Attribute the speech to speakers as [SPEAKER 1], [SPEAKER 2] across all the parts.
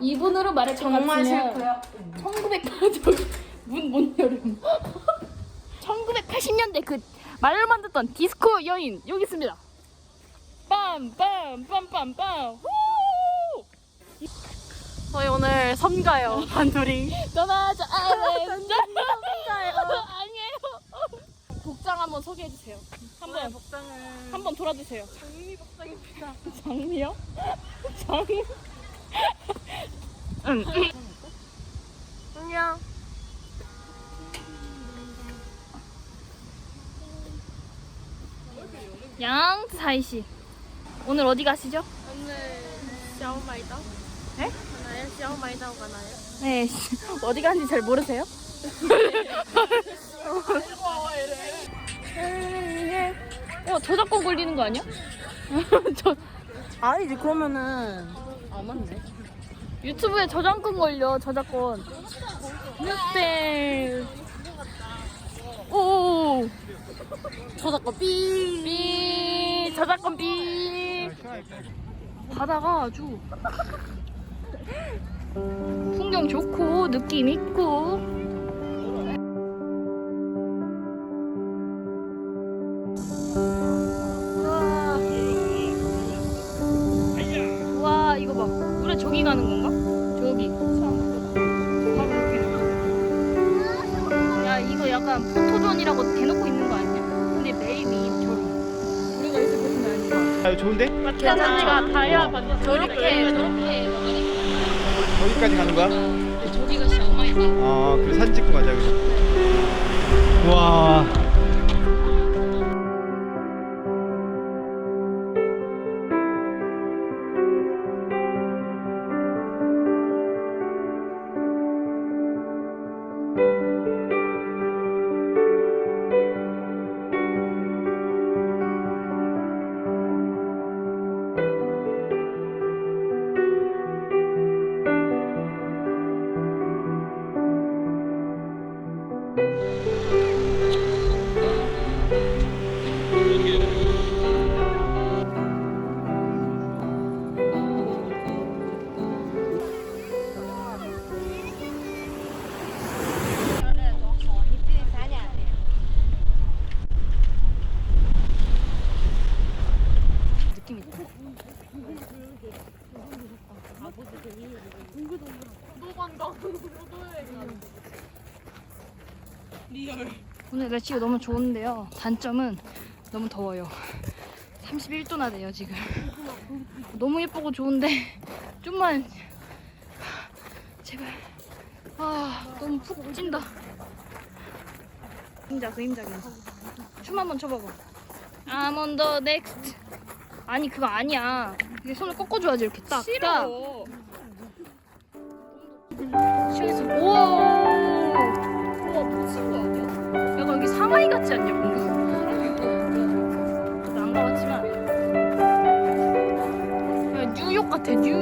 [SPEAKER 1] 이분으로 것
[SPEAKER 2] 정말 싫고요.
[SPEAKER 1] 1900 문못 열음. 1980년대 그 말을 만들던 디스코 여인 여기 있습니다. 빰빰빰빰빰. 후!
[SPEAKER 2] 저희 오늘 섬 가요. 단둘이.
[SPEAKER 1] 떠나자 아일랜드. 아니에요. 복장 한번 소개해 주세요. 한번
[SPEAKER 2] 복장은
[SPEAKER 1] 한번 돌아주세요.
[SPEAKER 2] 장미 복장입니다.
[SPEAKER 1] 장미요? 장미?
[SPEAKER 2] 응. 안녕.
[SPEAKER 1] 양사이 씨. 오늘 어디 가시죠?
[SPEAKER 2] 오늘 샤오마이다.
[SPEAKER 1] 네?
[SPEAKER 2] 가나요? 샤오마이다오 가나요?
[SPEAKER 1] 네, 어디 가는지 잘 모르세요? 어, 저작권 걸리는 거 아니야? 저
[SPEAKER 2] 아니지 그러면은 아 맞네.
[SPEAKER 1] 유튜브에 저작권 걸려, 저작권. 네. 오,
[SPEAKER 2] 저작권 삐.
[SPEAKER 1] 삐, 저작권 삐. 바다가 아주 풍경 좋고 느낌 있고. 포토존이라고 대놓고 있는 거 아니야? 근데 매일 저리 우리가 있을 곳은 아니야?
[SPEAKER 3] 아 좋은데?
[SPEAKER 1] 마찬가지가 다야 저렇게. 저렇게
[SPEAKER 3] 거기까지 가는 거야?
[SPEAKER 1] 저기가 샤오마이다
[SPEAKER 3] 아 그래. 사진 찍고 가자 여기서 와
[SPEAKER 1] 오늘 날씨가 너무 좋은데요. 단점은 너무 더워요. 31도나 돼요, 지금. 너무 예쁘고 좋은데, 좀만. 제발. 아, 너무 푹 찐다. 그림자, 그림자, 그림자. 춤 한번 춰봐봐. I'm on the next. 아니, 그거 아니야. 이게 손을 꺾어줘야지, 이렇게 딱. 딱. 시원해서. 우와! 우와, 같지 않냐? 저도 안 가봤지만. 뉴욕 같아, 뉴욕.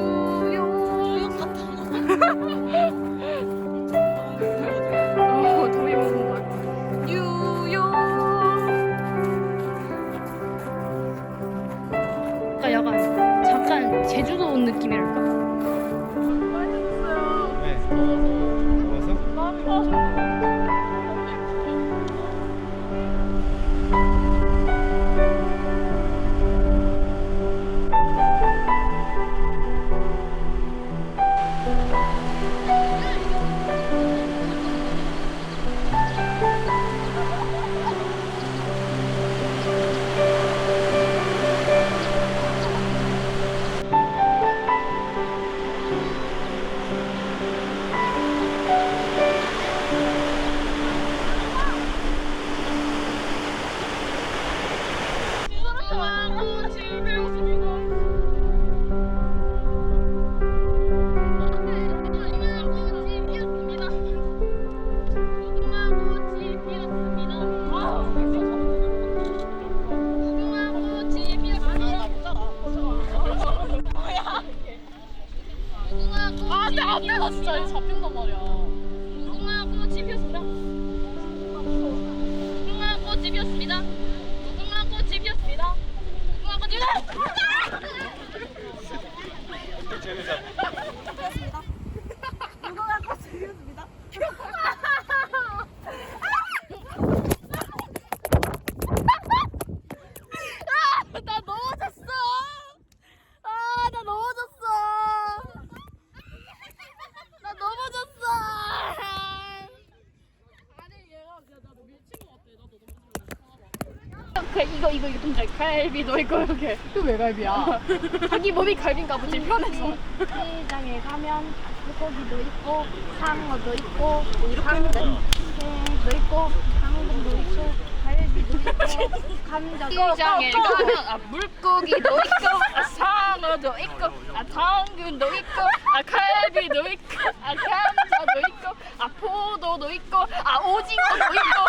[SPEAKER 2] 앞에가 진짜 잡힌단 말이야.
[SPEAKER 1] 무궁화 꽃이 피었습니다. 무궁화 꽃이 피었습니다. 무궁화 꽃이 피었습니다. 무궁화 꽃이 피었습니다. 그 이거 이거 이거 동작 갈비도 있고 이렇게.
[SPEAKER 2] 그왜 갈비야?
[SPEAKER 1] 자기 몸이 갈비인가 보지 편해서.
[SPEAKER 4] 시장에 가면 물고기도 있고 상어도 있고 당근 회도 있고 당근도 있고 갈비도 있고 감자도
[SPEAKER 1] 시장에 가면 아 물고기도 있고 아 상어도 있고 아 당근도 있고 아 갈비도 있고 아 감자도 있고 아 포도도 있고 아 오징어도 있고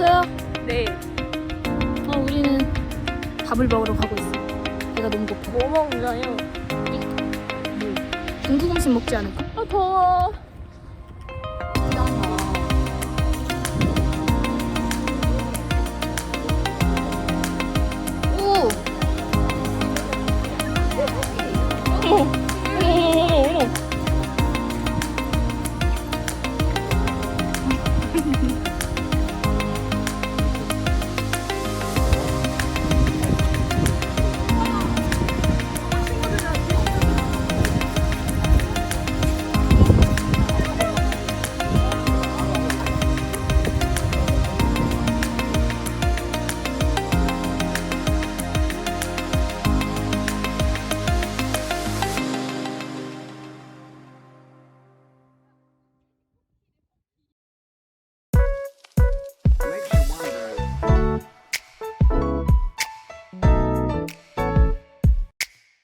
[SPEAKER 1] 재밌었어요?
[SPEAKER 2] 네.
[SPEAKER 1] 어 우리는 밥을 먹으러 가고 있어 배가 너무 고파
[SPEAKER 2] 뭐 먹나요?
[SPEAKER 1] 중국 음식 먹지 않을까?
[SPEAKER 2] 아 더워.